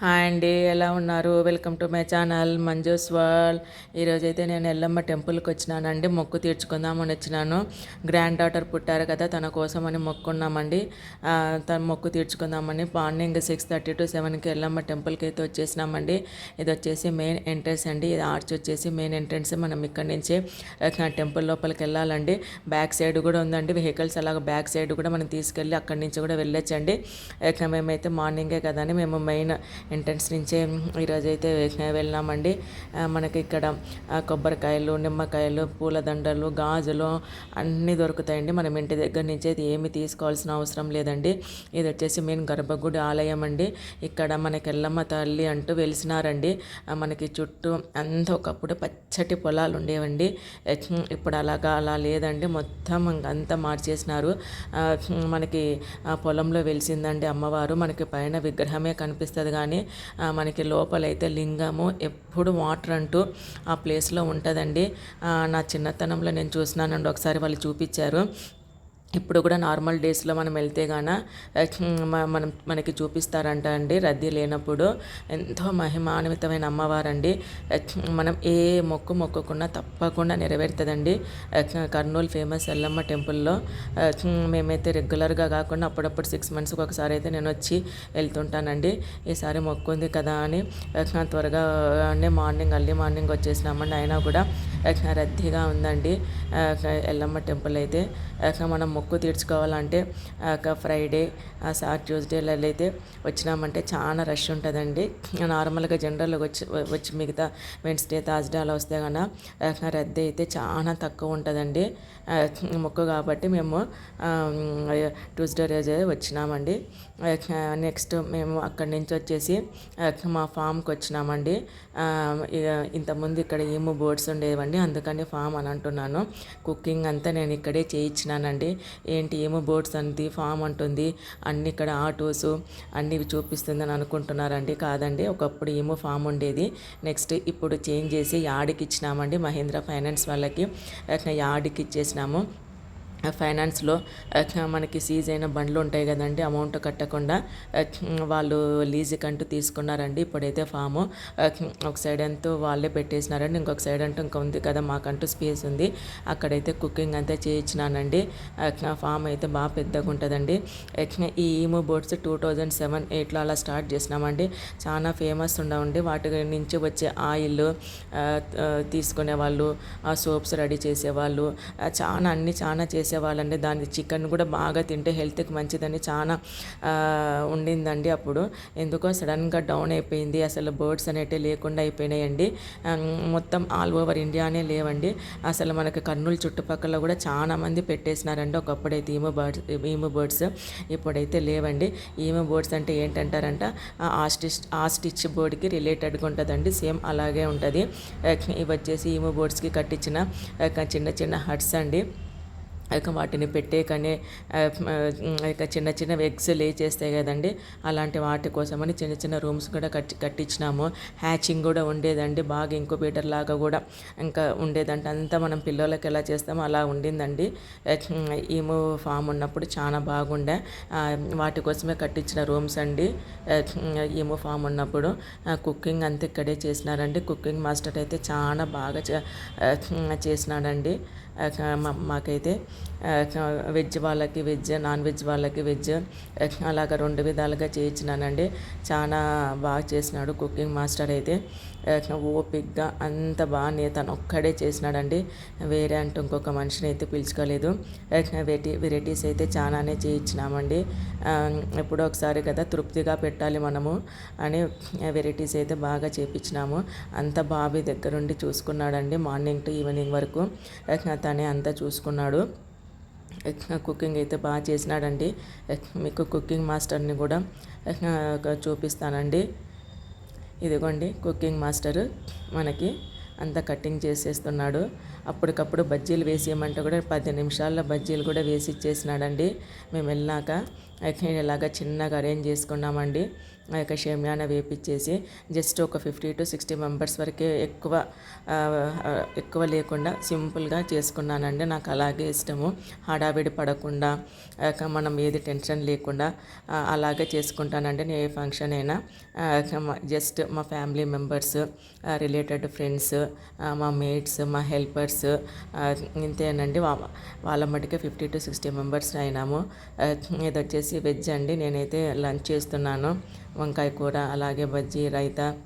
Hi అండి ఎలా ఉన్నారు? Welcome to my channel Manju's world ఈరోజైతే నేను ఎల్లమ్మ టెంపుల్కి వచ్చినానండి మొక్కు తీర్చుకుందామని వచ్చినాను. గ్రాండ్ డాటర్ పుట్టారు కదా తన కోసం అని మొక్కున్నామండి తన మొక్కు తీర్చుకుందామని మార్నింగ్ సిక్స్ థర్టీ టు సెవెన్కి ఎల్లమ్మ టెంపుల్కి అయితే వచ్చేసినామండి. ఇది వచ్చేసి మెయిన్ ఎంట్రన్స్ అండి. ఇది ఆర్చ్ వచ్చేసి మెయిన్ ఎంట్రన్స్ మనం ఇక్కడి నుంచి టెంపుల్ లోపలికి వెళ్ళాలండి. బ్యాక్ సైడ్ కూడా ఉందండి. వెహికల్స్ అలాగ బ్యాక్ సైడ్ కూడా మనం తీసుకెళ్ళి అక్కడి నుంచి కూడా వెళ్ళొచ్చండి. ఇక మేమైతే మార్నింగే కదా అని మేము మెయిన్ ఎంట్రన్స్ నుంచే ఈరోజు అయితే వెళ్ళామండి మనకి ఇక్కడ కొబ్బరికాయలు నిమ్మకాయలు పూలదండలు గాజులు అన్నీ దొరుకుతాయండి. మనం ఇంటి దగ్గర నుంచి అయితే ఏమి తీసుకోవాల్సిన అవసరం లేదండి. ఇది వచ్చేసి మెయిన్ గర్భగుడి ఆలయం అండి. ఇక్కడ మనకి ఎల్లమ్మ తల్లి అంటూ వెలిసినారండి. మనకి చుట్టూ అంతా ఒకప్పుడు పచ్చటి పొలాలు ఉండేవండి. ఇప్పుడు అలాగా అలా లేదండి. మొత్తం ఇంక అంతా మార్చేసినారు. మనకి పొలంలో వెలిసిందండి అమ్మవారు. మనకి పైన విగ్రహమే కనిపిస్తుంది కానీ కానీ మనకి లోపలైతే లింగము ఎప్పుడు వాటర్ అంటూ ఆ ప్లేస్లో ఉంటుందండి. నా చిన్నతనంలో నేను చూసినానండి ఒకసారి వాళ్ళు చూపించారు ఇప్పుడు కూడా నార్మల్ డేస్లో మనం వెళ్తే గాన మనం మనకి చూపిస్తారంట అండి రద్దీ లేనప్పుడు. ఎంతో మహిమాన్వితమైన అమ్మవారండి. మనం ఏ మొక్కు మొక్కకున్నా తప్పకుండా నెరవేరుతుందండి. కర్నూలు ఫేమస్ ఎల్లమ్మ టెంపుల్లో మేమైతే రెగ్యులర్గా కాకుండా అప్పుడప్పుడు సిక్స్ మంత్స్కి ఒకసారి అయితే నేను వచ్చి వెళ్తుంటానండి. ఈసారి మొక్కు ఉంది కదా అని త్వరగా అంటే మార్నింగ్ అర్లీ మార్నింగ్ వచ్చేసినామండి. అయినా కూడా రద్దీగా ఉందండి? ఎల్లమ్మ టెంపుల్ అయితే మనం మొక్కు తీర్చుకోవాలంటే ఫ్రైడే సార్ ట్యూస్డేలలో అయితే వచ్చినామంటే చాలా రష్ ఉంటుందండి. నార్మల్గా జనరల్గా వచ్చి వచ్చి మిగతా వెన్స్డే థర్స్డే అలా వస్తే కనుక రద్దీ అయితే చాలా తక్కువ ఉంటుందండి. మొక్కు కాబట్టి మేము ట్యూస్డే రోజే వచ్చినామండి. నెక్స్ట్ మేము అక్కడి నుంచి వచ్చేసి మా ఫామ్కి వచ్చినామండి. ఇంతకుముందు ఇక్కడ ఏమో బోర్డ్స్ ఉండేవండి. అందుకని ఫామ్ అని అంటున్నాను. కుకింగ్ అంతా నేను ఇక్కడే చేయించినానండి. ఏంటి ఏమో బోర్డ్స్ అంది ఫామ్ అంటుంది అన్ని ఇక్కడ ఆటోస్ అన్ని చూపిస్తుందని అనుకుంటున్నారండి. కాదండి ఒకప్పుడు ఏమో ఫామ్ ఉండేది. నెక్స్ట్ ఇప్పుడు చేంజ్ చేసి యాడికి ఇచ్చినామండి మహేంద్ర ఫైనాన్స్ వాళ్ళకి. అట్లా యాడికి ఇచ్చేసినాము. ఫైనాన్స్లో మనకి సీజ్ అయిన బండ్లు ఉంటాయి కదండి అమౌంట్ కట్టకుండా వాళ్ళు లీజుకి అంటూ తీసుకున్నారండి. ఇప్పుడైతే ఫాము ఒక సైడ్ అంతా వాళ్ళే పెట్టేసినారండి ఇంకొక సైడ్ అంటూ ఇంకా ఉంది కదా మాకంటూ స్పేస్ ఉంది. అక్కడైతే కుకింగ్ అంతా చేయించినానండి. ఫామ్ అయితే బాగా పెద్దగా ఉంటుందండి. ఈ ఈమో బోట్స్ టూ థౌజండ్ సెవెన్ ఎయిట్లో అలా స్టార్ట్ చేసినామండి. చాలా ఫేమస్ ఉండవండి వాటి నుంచి వచ్చే ఆయిల్ తీసుకునే వాళ్ళు ఆ సోప్స్ రెడీ చేసేవాళ్ళు చాలా అన్ని చాలా చేసి చేసేవాళ్ళండి. దాని చికెన్ కూడా బాగా తింటే హెల్త్కి మంచిదని చాలా ఉండిందండి అప్పుడు. ఎందుకో సడన్గా డౌన్ అయిపోయింది. అసలు బర్డ్స్ అనేటివి లేకుండా అయిపోయినాయండి. మొత్తం ఆల్ ఓవర్ ఇండియానే లేవండి. అసలు మనకి కర్నూలు చుట్టుపక్కల కూడా చాలా మంది పెట్టేసినారండి. ఒకప్పుడైతే ఈమో బర్డ్స్ ఈమో బర్డ్స్ ఇప్పుడైతే లేవండి. ఈమో బర్డ్స్ అంటే ఏంటంటారంట? ఆ ఆస్టిచ్ స్టిచ్ ఆ స్టిచ్ బోర్డ్కి రిలేటెడ్గా ఉంటుందండి. సేమ్ అలాగే ఉంటుంది. ఇవి వచ్చేసి ఈమో బోర్డ్స్కి కట్టించిన చిన్న చిన్న హట్స్ అండి. ఇక వాటిని పెట్టేకనే ఆ, ఇక చిన్న చిన్న ఎగ్స్ లే చేస్తాయి కదండి. అలాంటి వాటి కోసమని చిన్న చిన్న రూమ్స్ కూడా కట్టి కట్టించినాము. హ్యాచింగ్ కూడా ఉండేదండి. బాగా ఇంకుబేటర్ లాగా కూడా ఇంకా ఉండేదంటే. అంతా మనం పిల్లలకి ఎలా చేస్తామో అలా ఉండిందండి. ఈము ఫామ్ ఉన్నప్పుడు చాలా బాగుండే. వాటి కోసమే కట్టించిన రూమ్స్ అండి. ఈము ఫామ్ ఉన్నప్పుడు కుకింగ్ అంతా ఇక్కడే చేసినారండి. కుకింగ్ మాస్టర్ అయితే చాలా బాగా చే- చేసినాడండి. మాకైతే వెజ్ వాళ్ళకి వెజ్ నాన్ వెజ్ వాళ్ళకి వెజ్ అలాగ రెండు విధాలుగా చేయించినానండి. చాలా బాగా చేసినాడు కుకింగ్ మాస్టర్ అయితే. ఓపిక్గా అంత బాగానే తను ఒక్కడే చేసినాడండి. వేరే అంటూ ఇంకొక మనిషిని అయితే పిలుచుకోలేదు. వెరైటీ వెరైటీస్ అయితే చాలానే చేయించినామండి. ఎప్పుడో ఒకసారి కదా తృప్తిగా పెట్టాలి మనము అని వెరైటీస్ అయితే బాగా చేయించినాము అంత బాబీ దగ్గరుండి చూసుకున్నాడండి మార్నింగ్ టు ఈవినింగ్ వరకు. తనే అంతా చూసుకున్నాడు. కుకింగ్ అయితే బాగా చేసినాడండి. మీకు కుకింగ్ మాస్టర్ని కూడా చూపిస్తానండి. ఇదిగోండి కుకింగ్ మాస్టర్ మనకి అంతా కటింగ్ చేసేస్తున్నాడు. అప్పటికప్పుడు బజ్జీలు వేసేయమంటే కూడా పది నిమిషాల్లో బజ్జీలు కూడా వేసి ఇచ్చేసినాడండి. మేము వెళ్ళాక ఇలాగా చిన్నగా అరేంజ్ చేసుకున్నామండి. ఆ యొక్క షేమ్యాన వేపిచ్చేసి జస్ట్ ఒక ఫిఫ్టీ టు సిక్స్టీ మెంబర్స్ వరకే ఎక్కువ ఎక్కువ లేకుండా సింపుల్గా చేసుకున్నానండి. నాకు అలాగే ఇష్టము. హడావిడి పడకుండా మనం ఏది టెన్షన్ లేకుండా అలాగే చేసుకుంటానండి. నేను ఏ ఫంక్షన్ అయినా జస్ట్ మా ఫ్యామిలీ మెంబర్స్ రిలేటెడ్ ఫ్రెండ్స్ మా మేట్స్ మా హెల్పర్స్ Uh, ఇంతేనండి వా- వాళ్ళ మటుకే ఫిఫ్టీ టు సిక్స్టీ మెంబర్స్ అయినాము. Uh, ఇది వచ్చేసి వెజ్ అండి. నేనైతే లంచ్ చేస్తున్నాను. వంకాయ కూర అలాగే బజ్జీ రైతా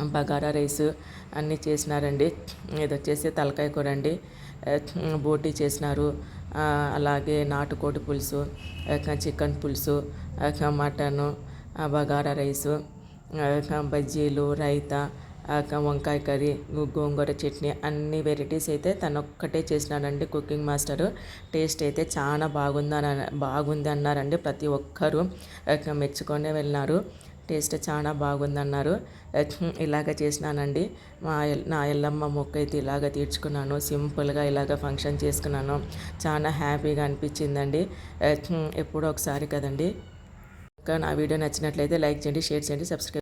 బగారా రైస్ అన్నీ చేసినారండి. ఇది వచ్చేసి తలకాయ కూర అండి. Uh, బోటీ చేసినారు. అలాగే నాటుకోడి పులుసు చికెన్ పులుసు మటను బగారా రైసు బజ్జీలు రైతా వంకాయ కర్రీ గోంగూర చట్నీ అన్ని వెరైటీస్ అయితే తను ఒక్కటే చేసినాడండి కుకింగ్ మాస్టర్. టేస్ట్ అయితే చాలా బాగుందని బాగుంది అన్నారండి ప్రతి ఒక్కరూ. మెచ్చుకొని మెచ్చుకొనే వెళ్ళినారు. టేస్ట్ చాలా బాగుందన్నారు. ఇలాగ చేసినానండి. మా నా ఎల్లమ్మ మొక్క అయితే ఇలాగ తీర్చుకున్నాను. సింపుల్గా ఇలాగ ఫంక్షన్ చేసుకున్నాను. చాలా హ్యాపీగా అనిపించిందండి. ఎప్పుడో ఒకసారి కదండి. నా వీడియో నచ్చినట్లయితే లైక్ చేయండి షేర్ చేయండి సబ్స్క్రైబ్